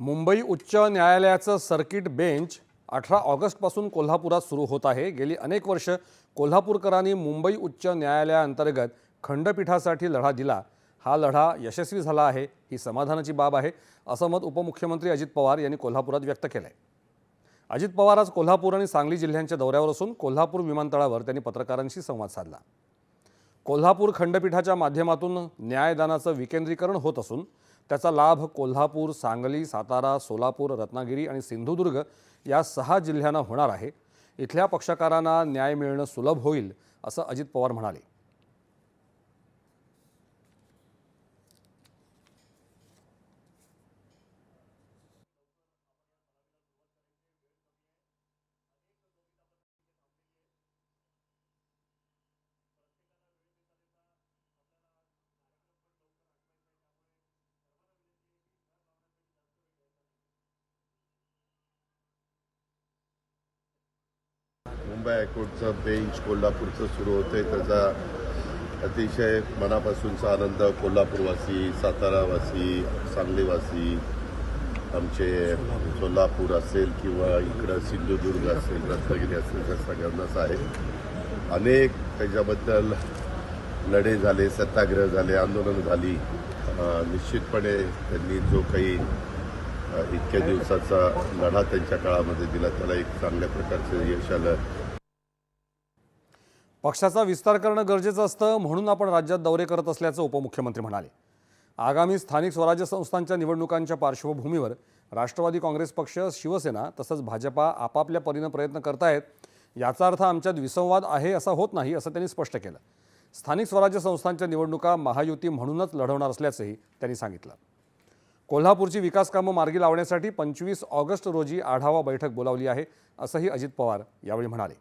मुंबई उच्च न्यायालयाचं circuit bench अठरा ऑगस्टपासून कोल्हापुरात सुरू होत आहे. गेली अनेक वर्ष कोल्हापूरकरांनी मुंबई उच्च न्यायालयाअंतर्गत खंडपीठासाठी लढा दिला. हा लढा यशस्वी झाला आहे ही समाधानाची बाब आहे असं मत उपमुख्यमंत्री अजित पवार यांनी कोल्हापुरात व्यक्त केलं आहे अजित पवार आज कोल्हापूर आणि सांगली जिल्ह्यांच्या दौऱ्यावर असून कोल्हापूर विमानतळावर त्यांनी पत्रकारांशी संवाद साधला. कोल्हापूर खंडपीठाच्या माध्यमातून न्यायदानाचं विकेंद्रीकरण होत असून त्याचा लाभ कोल्हापूर सांगली सातारा सोलापूर रत्नागिरी आणि सिंधुदुर्ग या सहा जिल्ह्यांना होणार आहे. इथल्या पक्षकारांना न्याय मिळणं सुलभ होईल असं अजित पवार म्हणाले. मुंबई हायकोर्टचं बेंच कोल्हापूरचं सुरू होतंय. त्याचा अतिशय मनापासूनचा आनंद कोल्हापूरवासी सातारावासी सांगलीवासी आमचे सोलापूर असेल किंवा इकडं सिंधुदुर्ग असेल रत्नागिरी असेल त्या सगळ्यांनाच आहे. अनेक त्याच्याबद्दल लढे झाले सत्याग्रह झाले आंदोलन झाली. निश्चितपणे त्यांनी जो काही इतक्या दिवसाचा लढा त्यांच्या काळामध्ये दिला त्याला एक चांगल्या प्रकारचं यश आलं. पक्षाचा विस्तार करणं गरजेचं असतं म्हणून आपण राज्यात दौरे करत असल्याचं उपमुख्यमंत्री म्हणाले. आगामी स्थानिक स्वराज्य संस्थांच्या निवडणुकांच्या पार्श्वभूमीवर राष्ट्रवादी काँग्रेस पक्ष शिवसेना तसंच भाजपा आपापल्या परीनं प्रयत्न करतायत याचा अर्थ आमच्यात विसंवाद आहे असा होत नाही असं त्यांनी स्पष्ट केलं. स्थानिक स्वराज्य संस्थांच्या निवडणुका महायुती म्हणूनच लढवणार असल्याचंही त्यांनी सांगितलं. कोल्हापूरची विकास कामं मार्गी लावण्यासाठी पंचवीस ऑगस्ट रोजी आढावा बैठक बोलावली आहे असंही अजित पवार यावेळी म्हणाले.